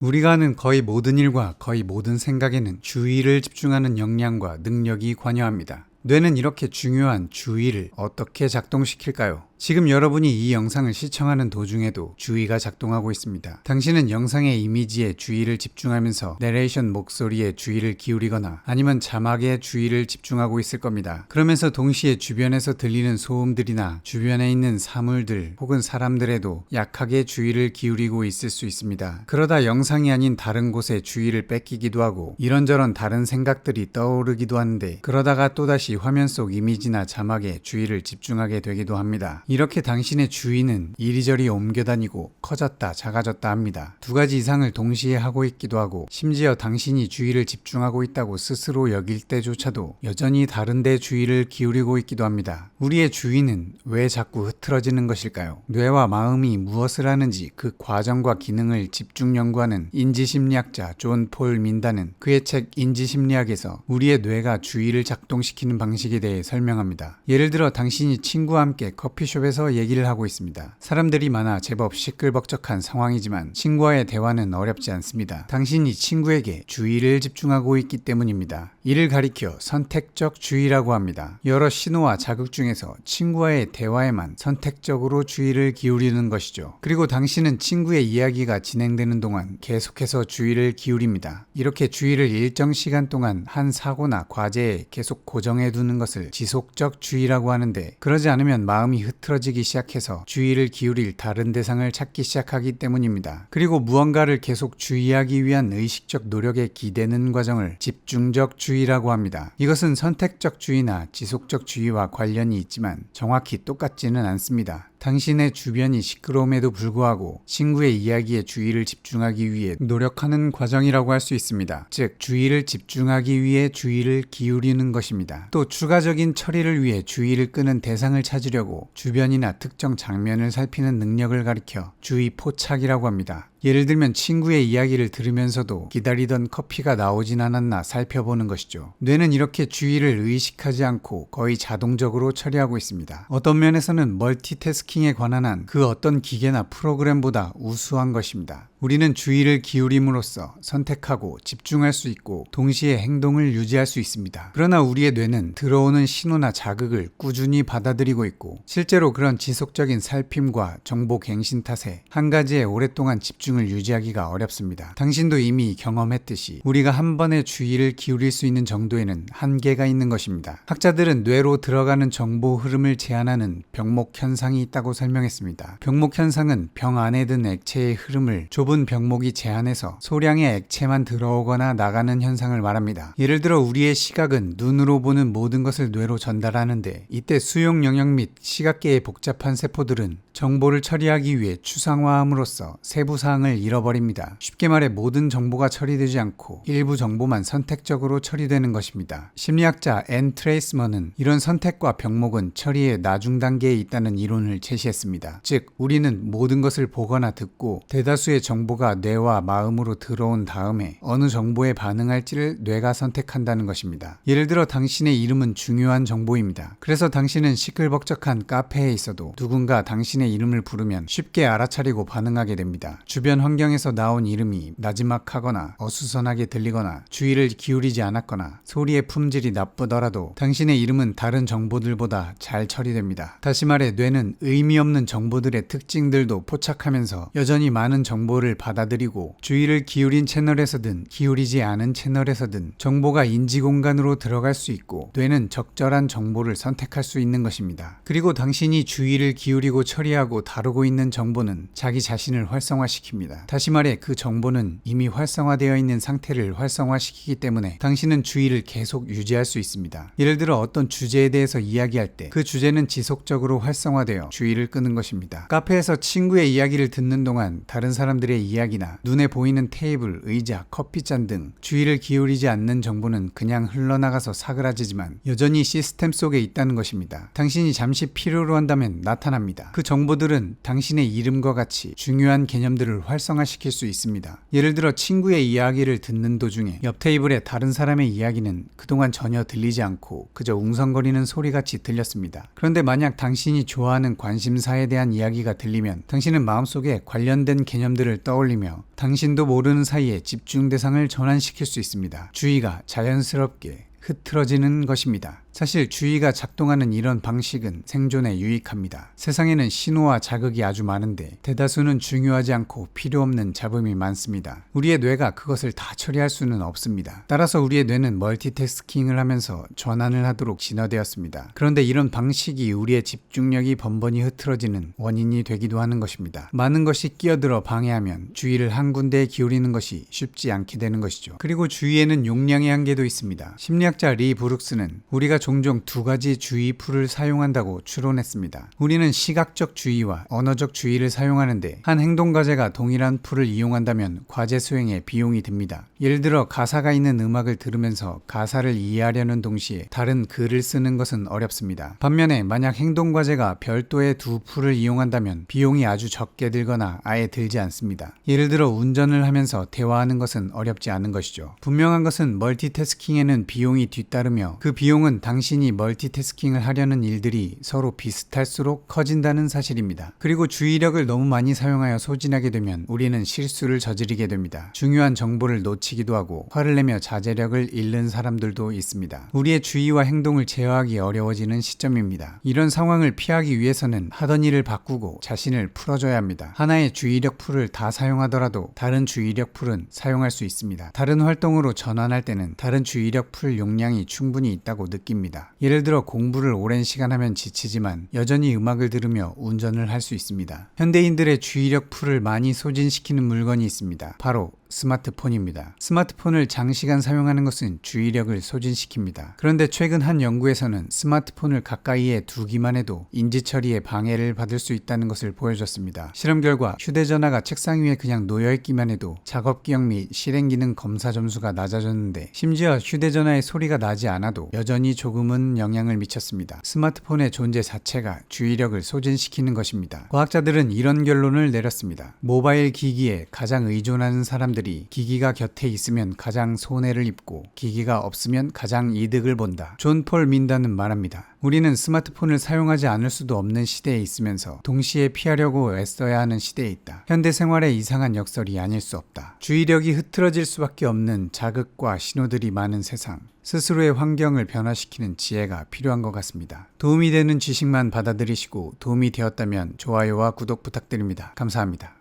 우리가 하는 거의 모든 일과 거의 모든 생각에는 주의를 집중하는 역량과 능력이 관여합니다. 뇌는 이렇게 중요한 주의를 어떻게 작동시킬까요? 지금 여러분이 이 영상을 시청하는 도중에도 주의가 작동하고 있습니다. 당신은 영상의 이미지에 주의를 집중하면서 내레이션 목소리에 주의를 기울이거나 아니면 자막에 주의를 집중하고 있을 겁니다. 그러면서 동시에 주변에서 들리는 소음들이나 주변에 있는 사물들 혹은 사람들에도 약하게 주의를 기울이고 있을 수 있습니다. 그러다 영상이 아닌 다른 곳에 주의를 뺏기기도 하고 이런저런 다른 생각들이 떠오르기도 하는데 그러다가 또다시 화면 속 이미지나 자막에 주의를 집중하게 되기도 합니다. 이렇게 당신의 주의는 이리저리 옮겨다니고 커졌다 작아졌다 합니다. 두 가지 이상을 동시에 하고 있기도 하고 심지어 당신이 주의를 집중하고 있다고 스스로 여길 때조차도 여전히 다른 데 주의를 기울이고 있기도 합니다. 우리의 주의는 왜 자꾸 흐트러지는 것일까요? 뇌와 마음이 무엇을 하는지 그 과정과 기능을 집중 연구하는 인지심리학자 존 폴 민다는 그의 책 인지심리학에서 우리의 뇌가 주의를 작동시키는 방식에 대해 설명합니다. 예를 들어 당신이 친구와 함께 커피숍 에서 얘기를 하고 있습니다. 사람들이 많아 제법 시끌벅적한 상황이지만 친구와의 대화는 어렵지 않습니다. 당신이 친구에게 주의를 집중하고 있기 때문입니다. 이를 가리켜 선택적 주의라고 합니다. 여러 신호와 자극 중에서 친구와의 대화에만 선택적으로 주의를 기울이는 것이죠. 그리고 당신은 친구의 이야기가 진행되는 동안 계속해서 주의를 기울입니다. 이렇게 주의를 일정 시간 동안 한 사고나 과제에 계속 고정해 두는 것을 지속적 주의라고 하는데 그러지 않으면 마음이 흐트 러지기 시작해서 주의를 기울일 다른 대상을 찾기 시작하기 때문입니다. 그리고 무언가를 계속 주의하기 위한 의식적 노력에 기대는 과정을 집중적 주의라고 합니다. 이것은 선택적 주의나 지속적 주의와 관련이 있지만 정확히 똑같지는 않습니다. 당신의 주변이 시끄러움에도 불구하고 친구의 이야기에 주의를 집중하기 위해 노력하는 과정이라고 할 수 있습니다. 즉, 주의를 집중하기 위해 주의를 기울이는 것입니다. 또 추가적인 처리를 위해 주의를 끄는 대상을 찾으려고 주변이나 특정 장면을 살피는 능력을 가리켜 주의 포착이라고 합니다. 예를 들면 친구의 이야기를 들으면서도 기다리던 커피가 나오진 않았나 살펴보는 것이죠. 뇌는 이렇게 주의를 의식하지 않고 거의 자동적으로 처리하고 있습니다. 어떤 면에서는 멀티태스킹 에 관한 한 그 어떤 기계나 프로그램보다 우수한 것입니다. 우리는 주의를 기울임으로써 선택하고 집중할 수 있고 동시에 행동을 유지할 수 있습니다. 그러나 우리의 뇌는 들어오는 신호나 자극을 꾸준히 받아들이고 있고 실제로 그런 지속적인 살핌과 정보 갱신 탓에 한 가지에 오랫동안 집중을 유지하기가 어렵습니다. 당신도 이미 경험했듯이 우리가 한 번에 주의를 기울일 수 있는 정도에는 한계가 있는 것입니다. 학자들은 뇌로 들어가는 정보 흐름을 제한하는 병목 현상이 있다고 설명했습니다. 병목 현상은 병 안에 든 액체의 흐름을 좁은 병목이 제한해서 소량의 액체만 들어오거나 나가는 현상을 말합니다. 예를 들어 우리의 시각은 눈으로 보는 모든 것을 뇌로 전달하는데 이때 수용 영역 및 시각계의 복잡한 세포들은 정보를 처리하기 위해 추상화함으로써 세부 사항을 잃어버립니다. 쉽게 말해 모든 정보가 처리되지 않고 일부 정보만 선택적으로 처리되는 것입니다. 심리학자 앤 트레이스먼은 이런 선택과 병목은 처리의 나중 단계에 있다는 이론을 제시했습니다. 즉, 우리는 모든 것을 보거나 듣고 대다수의 정보 가 뇌와 마음으로 들어온 다음에 어느 정보에 반응할지를 뇌가 선택한다는 것입니다. 예를 들어 당신의 이름은 중요한 정보입니다. 그래서 당신은 시끌벅적한 카페에 있어도 누군가 당신의 이름을 부르면 쉽게 알아차리고 반응하게 됩니다. 주변 환경에서 나온 이름이 나지막하거나 어수선하게 들리거나 주의를 기울이지 않았거나 소리의 품질이 나쁘더라도 당신의 이름은 다른 정보들보다 잘 처리됩니다. 다시 말해 뇌는 의미 없는 정보들의 특징들도 포착하면서 여전히 많은 정보를 받아들이고 주의를 기울인 채널에서든 기울이지 않은 채널에서든 정보가 인지 공간으로 들어갈 수 있고 뇌는 적절한 정보를 선택할 수 있는 것입니다. 그리고 당신이 주의를 기울이고 처리하고 다루고 있는 정보는 자기 자신을 활성화시킵니다. 다시 말해 그 정보는 이미 활성화되어 있는 상태를 활성화시키기 때문에 당신은 주의를 계속 유지할 수 있습니다. 예를 들어 어떤 주제에 대해서 이야기할 때 그 주제는 지속적으로 활성화되어 주의를 끄는 것입니다. 카페에서 친구의 이야기를 듣는 동안 다른 사람들의 이야기나 눈에 보이는 테이블, 의자, 커피잔 등 주의를 기울이지 않는 정보는 그냥 흘러나가서 사그라지지만 여전히 시스템 속에 있다는 것입니다. 당신이 잠시 필요로 한다면 나타납니다. 그 정보들은 당신의 이름과 같이 중요한 개념들을 활성화시킬 수 있습니다. 예를 들어 친구의 이야기를 듣는 도중에 옆 테이블에 다른 사람의 이야기는 그동안 전혀 들리지 않고 그저 웅성거리는 소리같이 들렸습니다. 그런데 만약 당신이 좋아하는 관심사에 대한 이야기가 들리면 당신은 마음속에 관련된 개념들을 떠 올리며 당신도 모르는 사이에 집중 대상을 전환시킬 수 있습니다. 주의가 자연스럽게 흐트러지는 것입니다. 사실 주의가 작동하는 이런 방식은 생존에 유익합니다. 세상에는 신호와 자극이 아주 많은데 대다수는 중요하지 않고 필요 없는 잡음이 많습니다. 우리의 뇌가 그것을 다 처리할 수는 없습니다. 따라서 우리의 뇌는 멀티태스킹을 하면서 전환을 하도록 진화되었습니다. 그런데 이런 방식이 우리의 집중력이 번번이 흐트러지는 원인이 되기도 하는 것입니다. 많은 것이 끼어들어 방해하면 주의를 한 군데에 기울이는 것이 쉽지 않게 되는 것이죠. 그리고 주의에는 용량의 한계도 있습니다. 심리학자 리 브룩스는 우리가 종종 두 가지 주의 풀을 사용한다고 추론했습니다. 우리는 시각적 주의와 언어적 주의를 사용하는데 한 행동 과제가 동일한 풀을 이용한다면 과제 수행에 비용이 듭니다. 예를 들어 가사가 있는 음악을 들으면서 가사를 이해하려는 동시에 다른 글을 쓰는 것은 어렵습니다. 반면에 만약 행동 과제가 별도의 두 풀을 이용한다면 비용이 아주 적게 들거나 아예 들지 않습니다. 예를 들어 운전을 하면서 대화하는 것은 어렵지 않은 것이죠. 분명한 것은 멀티태스킹에는 비용이 뒤따르며 그 비용은 당신이 멀티태스킹을 하려는 일들이 서로 비슷할수록 커진다는 사실입니다. 그리고 주의력을 너무 많이 사용하여 소진하게 되면 우리는 실수를 저지르게 됩니다. 중요한 정보를 놓치기도 하고 화를 내며 자제력을 잃는 사람들도 있습니다. 우리의 주의와 행동을 제어하기 어려워지는 시점입니다. 이런 상황을 피하기 위해서는 하던 일을 바꾸고 자신을 풀어줘야 합니다. 하나의 주의력 풀을 다 사용하더라도 다른 주의력 풀은 사용할 수 있습니다. 다른 활동으로 전환할 때는 다른 주의력 풀 용량이 충분히 있다고 느낍니다. 예를 들어 공부를 오랜 시간 하면 지치지만 여전히 음악을 들으며 운전을 할 수 있습니다. 현대인들의 주의력 풀을 많이 소진시키는 물건이 있습니다. 바로 스마트폰입니다. 스마트폰을 장시간 사용하는 것은 주의력을 소진시킵니다. 그런데 최근 한 연구에서는 스마트폰을 가까이에 두기만 해도 인지 처리에 방해를 받을 수 있다는 것을 보여줬습니다. 실험 결과 휴대전화가 책상 위에 그냥 놓여 있기만 해도 작업 기억 및 실행 기능 검사 점수가 낮아졌는데 심지어 휴대전화의 소리가 나지 않아도 여전히 조금은 영향을 미쳤습니다. 스마트폰의 존재 자체가 주의력을 소진시키는 것입니다. 과학자들은 이런 결론을 내렸습니다. 모바일 기기에 가장 의존하는 사람들 사람들이 기기가 곁에 있으면 가장 손해를 입고 기기가 없으면 가장 이득을 본다. 존 폴 민다는 말합니다. 우리는 스마트폰을 사용하지 않을 수도 없는 시대에 있으면서 동시에 피하려고 애써야 하는 시대에 있다. 현대 생활의 이상한 역설이 아닐 수 없다. 주의력이 흐트러질 수밖에 없는 자극과 신호들이 많은 세상. 스스로의 환경을 변화시키는 지혜가 필요한 것 같습니다. 도움이 되는 지식만 받아들이시고 도움이 되었다면 좋아요와 구독 부탁드립니다. 감사합니다.